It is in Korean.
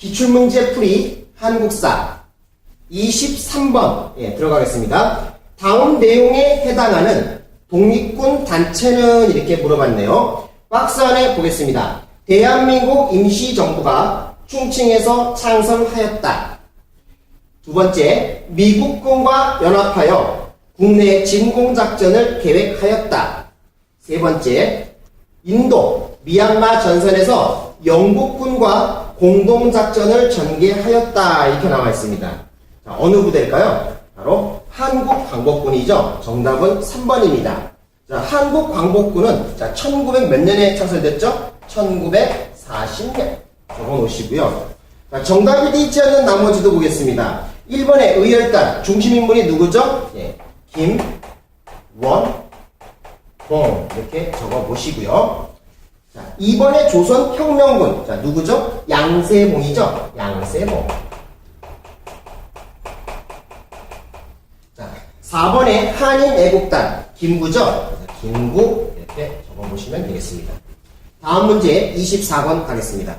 기출문제 풀이 한국사 23번 예, 들어가겠습니다. 다음 내용에 해당하는 독립군 단체는 이렇게 물어봤네요. 박스 안에 보겠습니다. 대한민국 임시정부가 충칭에서 창설하였다. 두 번째, 미국군과 연합하여 국내 진공작전을 계획하였다. 세 번째, 인도, 미얀마 전선에서 영국군과 공동작전을 전개하였다. 이렇게 나와 있습니다. 자, 어느 부대일까요? 바로 한국광복군이죠. 정답은 3번입니다. 자, 한국광복군은 자, 1900 몇 년에 창설됐죠? 1940년. 적어 놓으시고요. 자, 정답이 되어 있지 않는 나머지도 보겠습니다. 1번의 의열단 중심인물이 누구죠? 예, 김원봉 이렇게 적어 보시고요. 자, 2번의 조선 혁명군 자, 누구죠? 양세봉이죠? 양세봉. 자, 4번의 한인 애국단 김구죠? 김구 이렇게 적어 보시면 되겠습니다. 다음 문제 24번 가겠습니다.